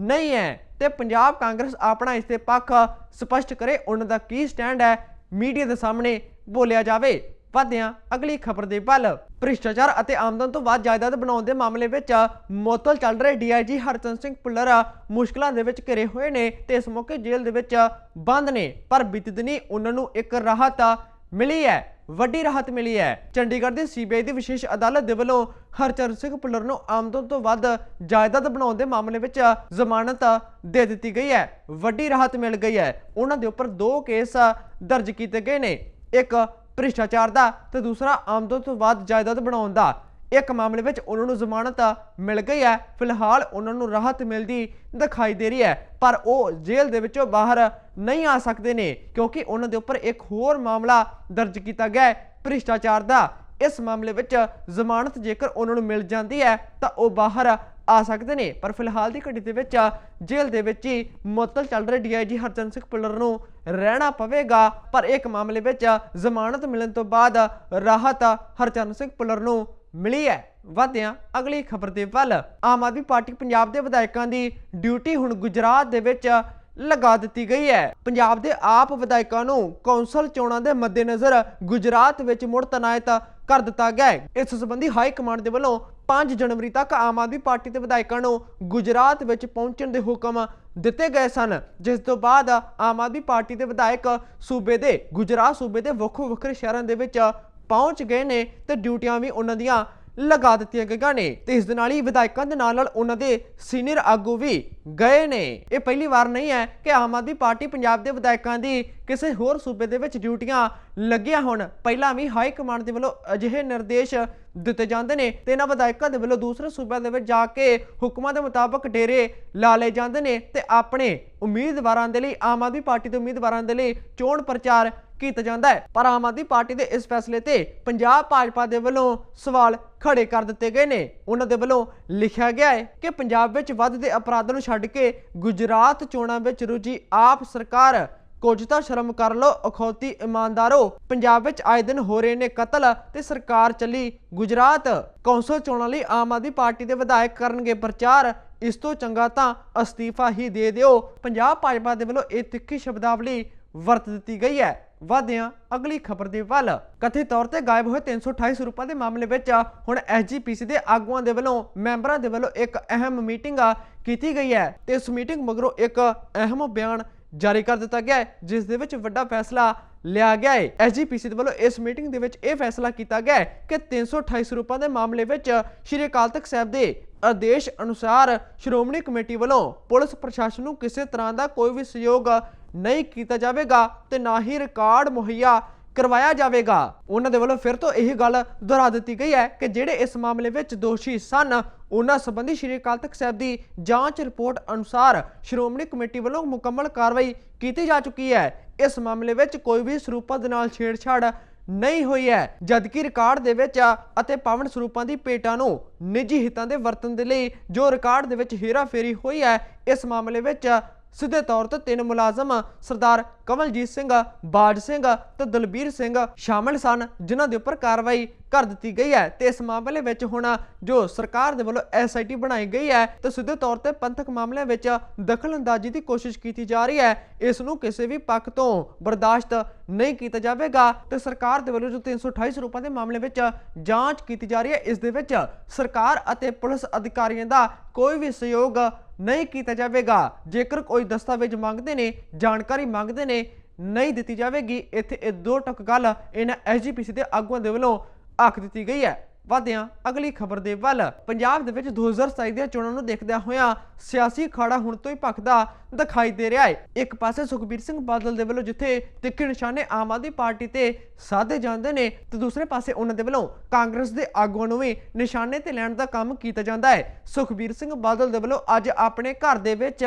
ਨਹੀਂ ਹੈ। ਤੇ ਪੰਜਾਬ ਕਾਂਗਰਸ ਆਪਣਾ ਇਸ ਤੇ ਪੱਖ ਸਪਸ਼ਟ ਕਰੇ, ਉਹਨਾਂ ਦਾ ਕੀ ਸਟੈਂਡ ਹੈ? ਮੀਡੀਆ ਦੇ ਸਾਹਮਣੇ ਬੋਲਿਆ ਜਾਵੇ। ਵਧਿਆਂ ਅਗਲੀ ਖਬਰ ਦੇ ਵੱਲ, ਭ੍ਰਿਸ਼ਟਾਚਾਰ ਅਤੇ ਆਮਦਨ ਤੋਂ ਵੱਧ ਜਾਇਦਾਦ ਬਣਾਉਣ ਦੇ ਮਾਮਲੇ ਵਿੱਚ ਮੁਅੱਤਲ ਚੱਲ ਰਹੇ ਡੀਆਈਜੀ ਹਰਚੰਦ ਸਿੰਘ ਪੁੱਲਰ ਮੁਸ਼ਕਲਾਂ ਦੇ ਵਿੱਚ ਘਿਰੇ ਹੋਏ ਨੇ ਤੇ ਇਸ ਮੌਕੇ ਜੇਲ੍ਹ ਦੇ ਵਿੱਚ ਬੰਦ ਨੇ। ਪਰ ਬੀਤੀ ਦਿਨੀ ਉਹਨਾਂ ਨੂੰ ਇੱਕ ਰਾਹਤ ਮਿਲੀ ਹੈ, ਵੱਡੀ ਰਾਹਤ ਮਿਲੀ ਹੈ। ਚੰਡੀਗੜ੍ਹ ਦੀ ਸੀਬੀਆਈ ਦੀ ਵਿਸ਼ੇਸ਼ ਅਦਾਲਤ ਦੇ ਵੱਲੋਂ ਹਰਚਰਨ ਸਿੰਘ ਪੁੱਲਰ ਨੂੰ ਆਮਦਨ ਤੋਂ ਵੱਧ ਜਾਇਦਾਦ ਬਣਾਉਣ ਦੇ ਮਾਮਲੇ ਵਿੱਚ ਜ਼ਮਾਨਤ ਦੇ ਦਿੱਤੀ ਗਈ ਹੈ। ਵੱਡੀ ਰਾਹਤ ਮਿਲ ਗਈ ਹੈ। ਉਹਨਾਂ ਦੇ ਉੱਪਰ ਦੋ ਕੇਸ ਦਰਜ ਕੀਤੇ ਗਏ ਨੇ। ਇੱਕ ਭ੍ਰਿਸ਼ਟਾਚਾਰ ਦਾ ਤੇ ਦੂਸਰਾ ਆਮਦਨ ਤੋਂ ਵੱਧ ਜਾਇਦਾਦ ਬਣਾਉਣ ਦਾ। ਇੱਕ ਮਾਮਲੇ ਵਿੱਚ ਉਹਨਾਂ ਨੂੰ ਜ਼ਮਾਨਤ ਮਿਲ ਗਈ ਹੈ। ਫਿਲਹਾਲ ਉਹਨਾਂ ਨੂੰ ਰਾਹਤ ਮਿਲਦੀ ਦਿਖਾਈ ਦੇ ਰਹੀ ਹੈ, ਪਰ ਉਹ ਜੇਲ੍ਹ ਦੇ ਵਿੱਚੋਂ ਬਾਹਰ ਨਹੀਂ ਆ ਸਕਦੇ ਨੇ, ਕਿਉਂਕਿ ਉਹਨਾਂ ਦੇ ਉੱਪਰ ਇੱਕ ਹੋਰ ਮਾਮਲਾ ਦਰਜ ਕੀਤਾ ਗਿਆ ਭ੍ਰਿਸ਼ਟਾਚਾਰ ਦਾ। ਇਸ ਮਾਮਲੇ ਵਿੱਚ ਜ਼ਮਾਨਤ ਜੇਕਰ ਉਹਨਾਂ ਨੂੰ ਮਿਲ ਜਾਂਦੀ ਹੈ, ਤਾਂ ਉਹ ਬਾਹਰ ਆ ਸਕਦੇ ਨੇ। ਪਰ ਫਿਲਹਾਲ ਦੀ ਘੜੀ ਦੇ ਵਿੱਚ ਜੇਲ੍ਹ ਦੇ ਵਿੱਚ ਹੀ ਮੁਅੱਤਲ ਚੱਲ ਰਹੇ ਡੀਆਈਜੀ ਹਰਚੰਦ ਸਿੰਘ ਪੁੱਲਰ ਨੂੰ ਰਹਿਣਾ ਪਵੇਗਾ। ਪਰ ਇੱਕ ਮਾਮਲੇ ਵਿੱਚ ਜ਼ਮਾਨਤ ਮਿਲਣ ਤੋਂ ਬਾਅਦ ਰਾਹਤ ਹਰਚੰਦ ਸਿੰਘ ਪੁੱਲਰ ਨੂੰ ਮਿਲੀ ਹੈ। ਵਧਿਆਂ ਅਗਲੀ ਖਬਰ ਦੇ ਵੱਲ, ਆਮ ਆਦਮੀ ਪਾਰਟੀ ਪੰਜਾਬ ਦੇ ਵਿਧਾਇਕਾਂ ਦੀ ਡਿਊਟੀ ਹੁਣ ਗੁਜਰਾਤ ਦੇ ਵਿੱਚ ਲਗਾ ਦਿੱਤੀ ਗਈ ਹੈ। ਪੰਜਾਬ ਦੇ ਆਪ ਵਿਧਾਇਕਾਂ ਨੂੰ ਕੌਂਸਲ ਚੋਣਾਂ ਦੇ ਮੱਦੇਨਜ਼ਰ ਗੁਜਰਾਤ ਵਿੱਚ ਮੁੜ ਤਨਾਇਤ ਕਰ ਦਿੱਤਾ ਗਿਆ ਇਸ ਸੰਬੰਧੀ ਹਾਈ ਕਮਾਂਡ ਦੇ ਵੱਲੋਂ 5 ਜਨਵਰੀ ਤੱਕ ਆਮ ਆਦਮੀ ਪਾਰਟੀ ਦੇ ਵਿਧਾਇਕਾਂ ਨੂੰ ਗੁਜਰਾਤ ਵਿੱਚ ਪਹੁੰਚਣ ਦੇ ਹੁਕਮ ਦਿੱਤੇ ਗਏ ਸਨ, ਜਿਸ ਤੋਂ ਬਾਅਦ ਆਮ ਆਦਮੀ ਪਾਰਟੀ ਦੇ ਵਿਧਾਇਕ ਸੂਬੇ ਦੇ, ਗੁਜਰਾਤ ਸੂਬੇ ਦੇ ਵੱਖੋ ਵੱਖਰੇ ਸ਼ਹਿਰਾਂ ਦੇ ਵਿੱਚ ਪਹੁੰਚ ਗਏ ਨੇ ਤੇ ਡਿਊਟੀਆਂ ਵੀ ਉਹਨਾਂ ਦੀਆਂ ਲਗਾ ਦਿੱਤੀਆਂ ਗਈਆਂ ਨੇ। ਤੇ ਇਸ ਦੇ ਨਾਲ ਹੀ ਵਿਧਾਇਕਾਂ ਦੇ ਨਾਲ ਨਾਲ ਉਹਨਾਂ ਦੇ ਸੀਨੀਅਰ ਆਗੂ ਵੀ ਗਏ ਨੇ। ਇਹ ਪਹਿਲੀ ਵਾਰ ਨਹੀਂ ਹੈ ਕਿ ਆਮ ਆਦਮੀ ਪਾਰਟੀ ਪੰਜਾਬ ਦੇ ਵਿਧਾਇਕਾਂ ਦੀ ਕਿਸੇ ਹੋਰ ਸੂਬੇ ਦੇ ਵਿੱਚ ਡਿਊਟੀਆਂ ਲੱਗੀਆਂ ਹੋਣ। ਪਹਿਲਾਂ ਵੀ ਹਾਈ ਕਮਾਂਡ ਦੇ ਵੱਲੋਂ ਅਜਿਹੇ ਨਿਰਦੇਸ਼ ਦਿੱਤੇ ਜਾਂਦੇ ਨੇ ਤੇ ਇਹਨਾਂ ਵਿਧਾਇਕਾਂ ਦੇ ਵੱਲੋਂ ਦੂਸਰੇ ਸੂਬਿਆਂ ਦੇ ਵਿੱਚ ਜਾ ਕੇ ਹੁਕਮਾਂ ਦੇ ਮੁਤਾਬਕ ਡੇਰੇ ਲਾ ਲਏ ਜਾਂਦੇ ਨੇ ਤੇ ਆਪਣੇ ਉਮੀਦਵਾਰਾਂ ਦੇ ਲਈ, ਆਮ ਆਦਮੀ ਪਾਰਟੀ ਦੇ ਉਮੀਦਵਾਰਾਂ ਦੇ ਲਈ ਚੋਣ ਪ੍ਰਚਾਰ ਕੀਤਾ ਜਾਂਦਾ ਹੈ। ਪਰ ਆਮ ਆਦਮੀ ਪਾਰਟੀ ਦੇ ਇਸ ਫੈਸਲੇ ਤੇ ਪੰਜਾਬ ਭਾਜਪਾ ਦੇ ਵੱਲੋਂ ਸਵਾਲ ਖੜੇ ਕਰ ਦਿੱਤੇ ਗਏ ਨੇ। ਉਹਨਾਂ ਦੇ ਵੱਲੋਂ ਲਿਖਿਆ ਗਿਆ ਹੈ ਕਿ ਪੰਜਾਬ ਵਿੱਚ ਵੱਧਦੇ ਅਪਰਾਧਾਂ ਨੂੰ ਛੱਡ ਕੇ ਗੁਜਰਾਤ ਚੋਣਾਂ ਵਿੱਚ ਰੁਚੀ ਆਪ ਸਰਕਾਰ, ਕੁਝ ਤਾਂ ਸ਼ਰਮ ਕਰ ਲਓ, ਅਖੌਤੀ ਇਮਾਨਦਾਰੋ, ਪੰਜਾਬ ਵਿੱਚ ਆਏ ਦਿਨ ਹੋ ਰਹੇ ਨੇ ਕਤਲ ਤੇ ਸਰਕਾਰ ਚੱਲੀ ਗੁਜਰਾਤ। ਕੌਂਸਲ ਚੋਣਾਂ ਲਈ ਆਮ ਆਦਮੀ ਪਾਰਟੀ ਦੇ ਵਿਧਾਇਕ ਕਰਨਗੇ ਪ੍ਰਚਾਰ, ਇਸ ਤੋਂ ਚੰਗਾ ਤਾਂ ਅਸਤੀਫਾ ਹੀ ਦੇ ਦਿਓ। ਪੰਜਾਬ ਭਾਜਪਾ ਦੇ ਵੱਲੋਂ ਇਹ ਤਿੱਖੀ ਸ਼ਬਦਾਵਲੀ ਵਰਤ ਦਿੱਤੀ ਗਈ ਹੈ। ਵਾਦਿਆਂ ਅਗਲੀ ਖਬਰ ਦੇ ਵੱਲ। ਕਥਿਤ ਤੌਰ ਤੇ ਗਾਇਬ ਹੋਏ 328 ਰੁਪਏ ਦੇ ਮਾਮਲੇ ਵਿੱਚ ਹੁਣ ਐਸਜੀਪੀਸੀ ਦੇ ਆਗੂਆਂ ਦੇ ਵੱਲੋਂ, ਮੈਂਬਰਾਂ ਦੇ ਵੱਲੋਂ ਇੱਕ ਅਹਿਮ ਮੀਟਿੰਗ ਕੀਤੀ ਗਈ ਹੈ ਤੇ ਇਸ ਮੀਟਿੰਗ ਮਗਰੋਂ ਇੱਕ ਅਹਿਮ ਬਿਆਨ ਜਾਰੀ ਕਰ ਦਿੱਤਾ ਗਿਆ ਹੈ, ਜਿਸ ਦੇ ਵਿੱਚ ਵੱਡਾ ਫੈਸਲਾ ਲਿਆ ਗਿਆ ਹੈ। ਐਸਜੀਪੀਸੀ ਦੇ ਵੱਲੋਂ ਇਸ ਮੀਟਿੰਗ ਦੇ ਵਿੱਚ ਇਹ ਫੈਸਲਾ ਕੀਤਾ ਗਿਆ ਹੈ ਕਿ 328 ਰੁਪਏ ਦੇ ਮਾਮਲੇ ਵਿੱਚ ਸ਼੍ਰੀ ਅਕਾਲ ਤਖਤ ਸਾਹਿਬ ਦੇ ਆਦੇਸ਼ ਅਨੁਸਾਰ ਸ਼੍ਰੋਮਣੀ ਕਮੇਟੀ ਵੱਲੋਂ ਪੁਲਿਸ ਪ੍ਰਸ਼ਾਸਨ ਨੂੰ ਕਿਸੇ ਤਰ੍ਹਾਂ ਦਾ ਕੋਈ ਵੀ ਸਹਿਯੋਗ ਨਹੀਂ ਕੀਤਾ ਜਾਵੇਗਾ ਤੇ ਨਾ ਹੀ ਰਿਕਾਰਡ ਮੁਹੱਈਆ ਕਰਵਾਇਆ ਜਾਵੇਗਾ। ਉਹਨਾਂ ਦੇ ਵੱਲੋਂ ਫਿਰ ਤੋਂ ਇਹ ਗੱਲ ਦੁਹਰਾ ਦਿੱਤੀ ਗਈ ਹੈ ਕਿ ਜਿਹੜੇ ਇਸ ਮਾਮਲੇ ਵਿੱਚ ਦੋਸ਼ੀ ਸਨ, ਉਹਨਾਂ ਸੰਬੰਧੀ ਸ਼੍ਰੀ ਅਕਾਲ ਤਖਤ ਸਾਹਿਬ ਦੀ ਜਾਂਚ ਰਿਪੋਰਟ ਅਨੁਸਾਰ ਸ਼੍ਰੋਮਣੀ ਕਮੇਟੀ ਵੱਲੋਂ ਮੁਕੰਮਲ ਕਾਰਵਾਈ ਕੀਤੀ ਜਾ ਚੁੱਕੀ ਹੈ। ਇਸ ਮਾਮਲੇ ਵਿੱਚ ਕੋਈ ਵੀ ਸਰੂਪਾਂ ਦੇ ਨਾਲ ਛੇੜਛਾੜ ਨਹੀਂ ਹੋਈ ਹੈ। ਜਦਕਿ ਰਿਕਾਰਡ ਦੇ ਵਿੱਚ ਅਤੇ ਪਾਵਨ ਸਰੂਪਾਂ ਦੀ ਪੇਟਾਂ ਨੂੰ ਨਿੱਜੀ ਹਿੱਤਾਂ ਦੇ ਵਰਤਨ ਦੇ ਲਈ ਜੋ ਰਿਕਾਰਡ ਦੇ ਵਿੱਚ ਹੇਰਾਫੇਰੀ ਹੋਈ ਹੈ, ਇਸ ਮਾਮਲੇ ਵਿੱਚ ਸਿੱਧੇ ਤੌਰ ਤੇ ਤਿੰਨ ਮੁਲਾਜ਼ਮ ਸਰਦਾਰ ਕਮਲਜੀਤ ਸਿੰਘ, ਬਾਜ ਸਿੰਘ ਤੇ ਦਲਬੀਰ ਸਿੰਘ ਸ਼ਾਮਲ ਸਨ, ਜਿਨ੍ਹਾਂ ਦੇ ਉੱਪਰ ਕਾਰਵਾਈ ਕਰ ਦਿੱਤੀ ਗਈ ਹੈ। ਤੇ ਇਸ ਮਾਮਲੇ ਵਿੱਚ ਹੁਣ ਜੋ ਸਰਕਾਰ ਦੇ ਵੱਲੋਂ ਐਸਆਈਟੀ ਬਣਾਈ ਗਈ ਹੈ ਤੇ ਸਿੱਧੇ ਤੌਰ ਤੇ ਪੰਥਕ ਮਾਮਲਿਆਂ ਵਿੱਚ ਦਖਲਅੰਦਾਜ਼ੀ ਦੀ ਕੋਸ਼ਿਸ਼ ਕੀਤੀ ਜਾ ਰਹੀ ਹੈ। ਇਸ ਨੂੰ ਕਿਸੇ ਵੀ ਪੱਖ ਤੋਂ ਬਰਦਾਸ਼ਤ ਨਹੀਂ ਕੀਤਾ ਜਾਵੇਗਾ ਤੇ ਸਰਕਾਰ ਦੇ ਵੱਲੋਂ ਜੋ 328 ਰੁਪਏ ਦੇ ਮਾਮਲੇ ਵਿੱਚ ਜਾਂਚ ਕੀਤੀ ਜਾ ਰਹੀ ਹੈ, ਇਸ ਦੇ ਵਿੱਚ ਸਰਕਾਰ ਅਤੇ ਪੁਲਿਸ ਅਧਿਕਾਰੀਆਂ ਦਾ ਕੋਈ ਵੀ ਸਹਿਯੋਗ ਨਹੀਂ ਕੀਤਾ ਜਾਵੇਗਾ। ਜੇਕਰ ਕੋਈ ਦਸਤਾਵੇਜ਼ ਮੰਗਦੇ ਨੇ, ਜਾਣਕਾਰੀ ਮੰਗਦੇ ਨੇ, ਨਹੀਂ ਦਿੱਤੀ ਜਾਵੇਗੀ, ਇੱਥੇ ਇਹ ਦੋ ਟੁਕ ਗੱਲ ਇਹਨਾਂ ਐਸਜੀਪੀਸੀ ਦੇ ਆਗੂਆਂ ਦੇ ਵੱਲੋਂ ਆਖ ਦਿੱਤੀ ਗਈ ਹੈ। ਵਧਿਆਂ ਅਗਲੀ ਖਬਰ ਦੇ ਵੱਲ। ਪੰਜਾਬ ਦੇ ਵਿੱਚ 2027 ਦੀਆਂ ਚੋਣਾਂ ਨੂੰ ਦੇਖਦਿਆਂ ਹੋਇਆਂ ਸਿਆਸੀ ਖਾੜਾ ਹੁਣ ਤੋਂ ਹੀ ਭਖਦਾ ਦਿਖਾਈ ਦੇ ਰਿਹਾ ਹੈ। ਇੱਕ ਪਾਸੇ ਸੁਖਬੀਰ ਸਿੰਘ ਬਾਦਲ ਦੇ ਵੱਲੋਂ ਜਿੱਥੇ ਤਿੱਖੇ ਨਿਸ਼ਾਨੇ ਆਮ ਆਦਮੀ ਪਾਰਟੀ ਤੇ ਸਾਧੇ ਜਾਂਦੇ ਨੇ ਤੇ ਦੂਸਰੇ ਪਾਸੇ ਉਹਨਾਂ ਦੇ ਵੱਲੋਂ ਕਾਂਗਰਸ ਦੇ ਆਗੂਆਂ ਨੂੰ ਵੀ ਨਿਸ਼ਾਨੇ ਤੇ ਲੈਣ ਦਾ ਕੰਮ ਕੀਤਾ ਜਾਂਦਾ ਹੈ। ਸੁਖਬੀਰ ਸਿੰਘ ਬਾਦਲ ਦੇ ਵੱਲੋਂ ਅੱਜ ਆਪਣੇ ਘਰ ਦੇ ਵਿੱਚ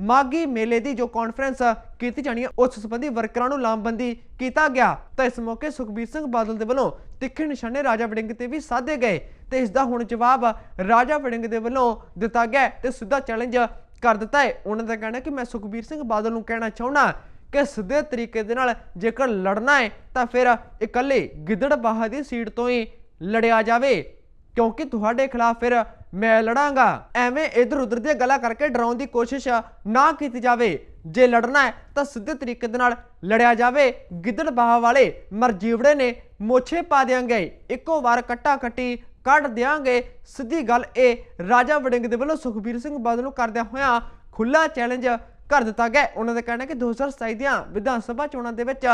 ਮਾਗੀ ਮੇਲੇ ਦੀ ਜੋ ਕਾਨਫਰੰਸ ਕੀਤੀ ਜਾਣੀ ਹੈ, ਉਸ ਸੰਬੰਧੀ ਵਰਕਰਾਂ ਨੂੰ ਲਾਮਬੰਦੀ ਕੀਤਾ ਗਿਆ। ਤਾਂ ਇਸ ਮੌਕੇ ਸੁਖਬੀਰ ਸਿੰਘ ਬਾਦਲ ਦੇ ਵੱਲੋਂ ਤਿੱਖੇ ਨਿਸ਼ਾਨੇ ਰਾਜਾ ਵੜਿੰਗ ਤੇ ਵੀ ਸਾਧੇ ਗਏ ਤੇ ਇਸ ਦਾ ਹੁਣ ਜਵਾਬ ਰਾਜਾ ਵੜਿੰਗ ਦੇ ਵੱਲੋਂ ਦਿੱਤਾ ਗਿਆ ਹੈ ਤੇ ਸਿੱਧਾ ਚੈਲੰਜ ਕਰ ਦਿੱਤਾ ਹੈ। ਉਹਨਾਂ ਦਾ ਕਹਿਣਾ ਕਿ ਮੈਂ ਸੁਖਬੀਰ ਸਿੰਘ ਬਾਦਲ ਨੂੰ ਕਹਿਣਾ ਚਾਹੁੰਦਾ ਕਿ ਸਿੱਧੇ ਤਰੀਕੇ ਦੇ ਨਾਲ ਜੇਕਰ ਲੜਨਾ ਹੈ, ਤਾਂ ਫਿਰ ਇਕੱਲੇ ਗਿੱਦੜ ਗਿੱਦੜਬਾਹਾ ਦੀ ਸੀਟ ਤੋਂ ਹੀ ਲੜਿਆ ਜਾਵੇ, ਕਿਉਂਕਿ ਤੁਹਾਡੇ ਖਿਲਾਫ ਫਿਰ ਮੈਂ ਲੜਾਂਗਾ। ਐਵੇਂ ਇਧਰ ਉਧਰ ਦੀਆਂ ਗੱਲਾਂ ਕਰਕੇ ਡਰਾਉਣ ਦੀ ਕੋਸ਼ਿਸ਼ ਨਾ ਕੀਤੀ ਜਾਵੇ। ਜੇ ਲੜਨਾ ਹੈ ਤਾਂ ਸਿੱਧੇ ਤਰੀਕੇ ਦੇ ਨਾਲ ਲੜਿਆ ਜਾਵੇ। ਗਿੱਦੜ ਬਾਹ ਵਾਲੇ ਮਰਜੀਵੜੇ ਨੇ ਮੋਛੇ ਪਾ ਦਿਆਂਗੇ। ਇੱਕੋ ਵਾਰ ਕੱਟਾ ਕੱਟੀ ਕੱਢ ਦਿਆਂਗੇ। ਸਿੱਧੀ ਗੱਲ ਇਹ, ਰਾਜਾ ਵੜਿੰਗ ਦੇ ਵੱਲੋਂ ਸੁਖਬੀਰ ਸਿੰਘ ਬਾਦਲ ਨੂੰ ਕਰਦਿਆਂ ਹੋਇਆਂ ਖੁੱਲਾ ਚੈਲੰਜ ਕਰ ਦਿੱਤਾ ਗਿਆ ਉਹਨਾਂ ਦਾ ਕਹਿਣਾ ਹੈ ਕਿ 2027 ਦੀਆਂ ਵਿਧਾਨ ਸਭਾ ਚੋਣਾਂ ਦੇ ਵਿੱਚ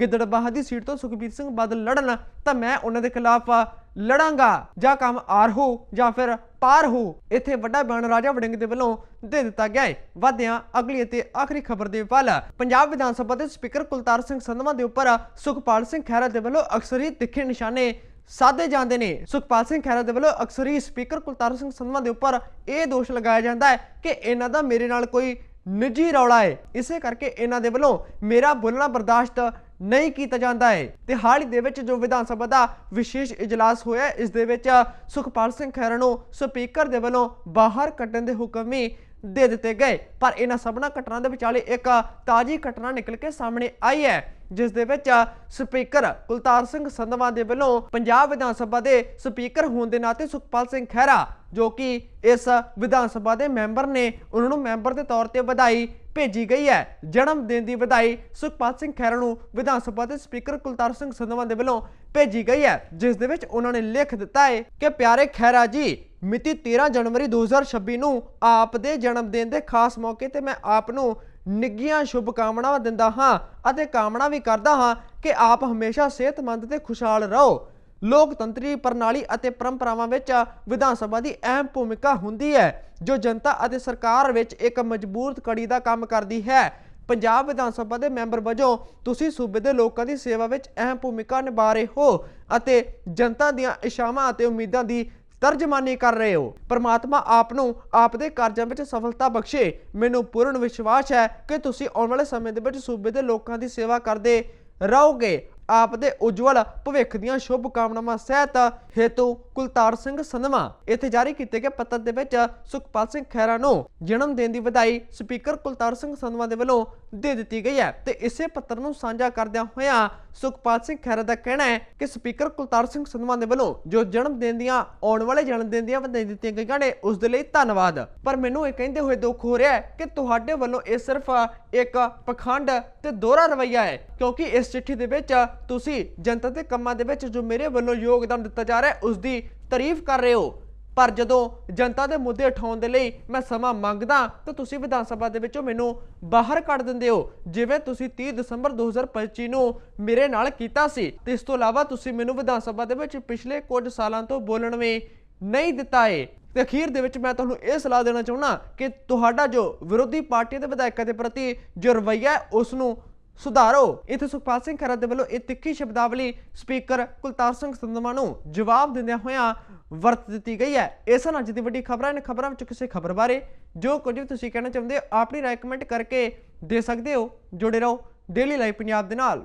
ਗਿੱਦੜਬਾਹ ਦੀ ਸੀਟ ਤੋਂ ਸੁਖਬੀਰ ਸਿੰਘ ਬਾਦਲ ਲੜਨ ਤਾਂ ਮੈਂ ਉਹਨਾਂ ਦੇ ਖਿਲਾਫ ਲੜਾਂਗਾ। ਜਾਂ ਕੰਮ ਆਰ ਹੋ ਜਾਂ ਫਿਰ ਪਾਰ ਹੋ, ਇੱਥੇ ਵੱਡਾ ਬਿਆਨ ਰਾਜਾ ਵੜਿੰਗ ਦੇ ਵੱਲੋਂ ਦੇ ਦਿੱਤਾ ਗਿਆ ਹੈ। ਵਾਦਿਆਂ ਅਗਲੀ ਅਤੇ ਆਖਰੀ ਖਬਰ ਦੇ ਵੱਲ, ਪੰਜਾਬ ਵਿਧਾਨ ਸਭਾ ਦੇ ਸਪੀਕਰ ਕੁਲਤਾਰ ਸਿੰਘ ਸੰਧਵਾ ਦੇ ਉੱਪਰ ਸੁਖਪਾਲ ਸਿੰਘ ਖਹਿਰਾ ਦੇ ਵੱਲੋਂ ਅਕਸਰ ਹੀ ਤਿੱਖੇ ਨਿਸ਼ਾਨੇ ਸਾਧੇ ਜਾਂਦੇ ਨੇ। ਸੁਖਪਾਲ ਸਿੰਘ ਖਹਿਰਾ ਦੇ ਵੱਲੋਂ ਅਕਸਰ ਹੀ ਸਪੀਕਰ ਕੁਲਤਾਰ ਸਿੰਘ ਸੰਧਵਾ ਦੇ ਉੱਪਰ ਇਹ ਦੋਸ਼ ਲਗਾਇਆ ਜਾਂਦਾ ਹੈ ਕਿ ਇਹਨਾਂ ਦਾ ਮੇਰੇ ਨਾਲ ਕੋਈ ਨਿੱਜੀ ਰੌਲਾ ਹੈ। ਇਸੇ ਕਰਕੇ ਇਹਨਾਂ ਦੇ ਵੱਲੋਂ ਮੇਰਾ ਬੋਲਣਾ ਬਰਦਾਸ਼ਤ ਨਹੀਂ ਕੀਤਾ ਜਾਂਦਾ ਹੈ। ਤੇ ਹਾਲ ਹੀ ਦੇ ਵਿੱਚ ਜੋ ਵਿਧਾਨ ਸਭਾ ਦਾ ਵਿਸ਼ੇਸ਼ ਇਜਲਾਸ ਹੋਇਆ ਇਸ ਦੇ ਵਿੱਚ ਸੁਖਪਾਲ ਸਿੰਘ ਖਹਿਰਾ ਨੂੰ ਸਪੀਕਰ ਦੇ ਵੱਲੋਂ ਬਾਹਰ ਕੱਢਣ ਦੇ ਹੁਕਮ ਵੀ ਦੇ ਦਿੱਤੇ ਗਏ। ਪਰ ਇਹਨਾਂ ਸਭਨਾ ਘਟਨਾ ਦੇ ਵਿਚਾਲੇ ਇੱਕ ਤਾਜੀ ਘਟਨਾ ਨਿਕਲ ਕੇ ਸਾਹਮਣੇ ਆਈ ਹੈ, ਜਿਸ ਦੇ ਵਿੱਚ ਸਪੀਕਰ ਕੁਲਤਾਰ ਸਿੰਘ ਸੰਧਵਾ ਦੇ ਵੱਲੋਂ ਪੰਜਾਬ ਵਿਧਾਨ ਸਭਾ ਦੇ ਸਪੀਕਰ ਹੋਣ ਦੇ ਨਾਤੇ ਸੁਖਪਾਲ ਸਿੰਘ ਖਹਿਰਾ, ਜੋ ਕਿ ਇਸ ਵਿਧਾਨ ਸਭਾ ਦੇ ਮੈਂਬਰ ਨੇ, ਉਹਨਾਂ ਨੂੰ ਮੈਂਬਰ ਦੇ ਤੌਰ ਤੇ ਵਧਾਈ ਭੇਜੀ ਗਈ ਹੈ। ਜਨਮ ਦਿਨ ਦੀ ਵਧਾਈ ਸੁਖਪਾਲ ਸਿੰਘ ਖਹਿਰਾ ਨੂੰ ਵਿਧਾਨ ਸਭਾ ਦੇ ਸਪੀਕਰ ਕੁਲਤਾਰ ਸਿੰਘ ਸੰਧਵਾਂ ਦੇ ਵੱਲੋਂ ਭੇਜੀ ਗਈ ਹੈ, ਜਿਸ ਦੇ ਵਿੱਚ ਉਹਨਾਂ ਨੇ ਲਿਖ ਦਿੱਤਾ ਹੈ ਕਿ, ਪਿਆਰੇ ਖਹਿਰਾ ਜੀ, ਮਿਤੀ 13 ਜਨਵਰੀ 2026 ਨੂੰ ਆਪ ਦੇ ਜਨਮ ਦਿਨ ਦੇ ਖਾਸ ਮੌਕੇ ਤੇ ਮੈਂ ਆਪ ਨੂੰ ਨਿੱਘੀਆਂ ਸ਼ੁਭ ਕਾਮਨਾਵਾਂ ਦਿੰਦਾ ਹਾਂ ਅਤੇ ਕਾਮਨਾ ਵੀ ਕਰਦਾ ਹਾਂ ਕਿ ਆਪ ਹਮੇਸ਼ਾ ਸਿਹਤਮੰਦ ਤੇ ਖੁਸ਼ਹਾਲ ਰਹੋ। ਲੋਕਤੰਤਰੀ ਪ੍ਰਣਾਲੀ ਅਤੇ ਪਰੰਪਰਾਵਾਂ ਵਿੱਚ ਵਿਧਾਨ ਸਭਾ ਦੀ ਅਹਿਮ ਭੂਮਿਕਾ ਹੁੰਦੀ ਹੈ। ਜੋ ਜਨਤਾ ਅਤੇ ਸਰਕਾਰ ਵਿੱਚ ਇੱਕ ਮਜ਼ਬੂਤ ਕੜੀ ਦਾ ਕੰਮ ਕਰਦੀ ਹੈ। ਪੰਜਾਬ ਵਿਧਾਨ ਸਭਾ ਦੇ ਮੈਂਬਰ ਵਜੋਂ ਤੁਸੀਂ ਸੂਬੇ ਦੇ ਲੋਕਾਂ ਦੀ ਸੇਵਾ ਵਿੱਚ ਅਹਿਮ ਭੂਮਿਕਾ ਨਿਭਾ ਰਹੇ ਹੋ ਅਤੇ ਜਨਤਾ ਦੀਆਂ ਇਸ਼ਾਵਾਂ ਅਤੇ ਉਮੀਦਾਂ ਦੀ ਤਰਜਮਾਨੀ ਕਰ ਰਹੇ ਹੋ। ਪਰਮਾਤਮਾ ਆਪ ਨੂੰ ਆਪ ਦੇ ਕਾਰਜਾਂ ਵਿੱਚ ਸਫਲਤਾ ਬਖਸ਼ੇ। ਮੈਨੂੰ ਪੂਰਨ ਵਿਸ਼ਵਾਸ ਹੈ ਕਿ ਤੁਸੀਂ ਆਉਣ ਵਾਲੇ ਸਮੇਂ ਦੇ ਵਿੱਚ ਸੂਬੇ ਦੇ ਲੋਕਾਂ ਦੀ ਸੇਵਾ ਕਰਦੇ ਰਹੋਗੇ। ਆਪ ਦੇ ਉਜਵਲ ਭਵਿੱਖ ਦੀਆਂ ਸ਼ੁਭ ਕਾਮਨਾਵਾਂ ਸਹਿਤ ਹੇਤੂ ਕੁਲਤਾਰ ਸਿੰਘ ਸੰਧਵਾ ਇੱਥੇ ਜਾਰੀ ਕੀਤੇ ਗਏ ਪੱਤਰ ਦੇ ਵਿੱਚ ਸੁਖਪਾਲ ਸਿੰਘ ਖਹਿਰਾ ਨੂੰ ਜਨਮ ਦਿਨ ਦੀ ਵਧਾਈ ਸਪੀਕਰ ਕੁਲਤਾਰ ਸਿੰਘ ਸੰਧਵਾ ਦੇ ਵੱਲੋਂ ਦੇ ਦਿੱਤੀ ਗਈ ਹੈ। ਤੇ ਇਸੇ ਪੱਤਰ ਨੂੰ ਸਾਂਝਾ ਕਰਦਿਆਂ ਹੋਇਆਂ ਸੁਖਪਾਲ ਸਿੰਘ ਖਹਿਰਾ ਦਾ ਕਹਿਣਾ ਹੈ ਕਿ ਸਪੀਕਰ ਕੁਲਤਾਰ ਸਿੰਘ ਸੰਧਵਾ ਦੇ ਵੱਲੋਂ ਜੋ ਜਨਮ ਦਿਨ ਦੀਆਂ, ਆਉਣ ਵਾਲੇ ਜਨਮ ਦਿਨ ਦੀਆਂ ਵਧਾਈ ਦਿੱਤੀਆਂ ਗਈਆਂ ਨੇ, ਉਸ ਦੇ ਲਈ ਧੰਨਵਾਦ। ਪਰ ਮੈਨੂੰ ਇਹ ਕਹਿੰਦੇ ਹੋਏ ਦੁੱਖ ਹੋ ਰਿਹਾ ਹੈ ਕਿ ਤੁਹਾਡੇ ਵੱਲੋਂ ਇਹ ਸਿਰਫ ਇੱਕ ਪਖੰਡ ਤੇ ਦੋਹਰਾ ਰਵੱਈਆ ਹੈ, ਕਿਉਂਕਿ ਇਸ ਚਿੱਠੀ ਦੇ ਵਿੱਚ ਤੁਸੀਂ ਜਨਤਾ ਦੇ ਕੰਮਾਂ ਦੇ ਵਿੱਚ ਜੋ ਮੇਰੇ ਵੱਲੋਂ ਯੋਗਦਾਨ ਦਿੱਤਾ ਜਾ ਰਿਹਾ ਹੈ, ਉਸ ਦੀ ਤਾਰੀਫ ਕਰ ਰਹੇ ਹੋ। ਪਰ ਜਦੋਂ ਜਨਤਾ ਦੇ ਮੁੱਦੇ ਉਠਾਉਣ ਦੇ ਲਈ ਮੈਂ ਸਮਾਂ ਮੰਗਦਾ, ਤਾਂ ਤੁਸੀਂ ਵਿਧਾਨ ਸਭਾ ਦੇ ਵਿੱਚੋਂ ਮੈਨੂੰ ਬਾਹਰ ਕੱਢ ਦਿੰਦੇ ਹੋ। ਜਿਵੇਂ ਤੁਸੀਂ 30 ਦਸੰਬਰ 2025 ਨੂੰ ਮੇਰੇ ਨਾਲ ਕੀਤਾ ਸੀ, ਤੇ ਇਸ ਤੋਂ ਇਲਾਵਾ ਤੁਸੀਂ ਮੈਨੂੰ ਵਿਧਾਨ ਸਭਾ ਦੇ ਵਿੱਚ ਪਿਛਲੇ ਕੁਝ ਸਾਲਾਂ ਤੋਂ ਬੋਲਣ ਵੀ ਨਹੀਂ ਦਿੱਤਾ ਏ। ਤੇ ਅਖੀਰ ਦੇ ਵਿੱਚ ਮੈਂ ਤੁਹਾਨੂੰ ਇਹ ਸਲਾਹ ਦੇਣਾ ਚਾਹੁੰਦਾ ਕਿ ਤੁਹਾਡਾ ਜੋ ਵਿਰੋਧੀ ਪਾਰਟੀ ਦੇ ਵਿਧਾਇਕਾਂ ਦੇ ਪ੍ਰਤੀ ਜੋ ਰਵੱਈਆ ਹੈ, ਉਸ ਨੂੰ ਸੁਧਾਰੋ। ਇੱਥੇ ਸੁਖਪਾਲ ਸਿੰਘ ਖਹਿਰਾ ਦੇ ਵੱਲੋਂ ਇਹ ਤਿੱਖੀ ਸ਼ਬਦਾਵਲੀ ਸਪੀਕਰ ਕੁਲਤਾਰ ਸਿੰਘ ਸੰਧਵਾ ਨੂੰ ਜਵਾਬ ਦਿੰਦਿਆਂ ਹੋਇਆਂ ਵਰਤ ਦਿੱਤੀ ਗਈ ਹੈ। ਇਸ ਨਾਲ ਅੱਜ ਦੀ ਵੱਡੀ ਖਬਰਾਂ ਨੇ ਖਬਰਾਂ ਵਿੱਚ ਕਿਸੇ ਖਬਰ ਬਾਰੇ ਜੋ ਕੁਝ ਵੀ ਤੁਸੀਂ ਕਹਿਣਾ ਚਾਹੁੰਦੇ ਹੋ ਆਪਣੀ ਰਾਏ ਕਮੈਂਟ ਕਰਕੇ ਦੇ ਸਕਦੇ ਹੋ। ਜੁੜੇ ਰਹੋ ਡੇਲੀ ਲਾਈਵ ਪੰਜਾਬ ਦੇ ਨਾਲ।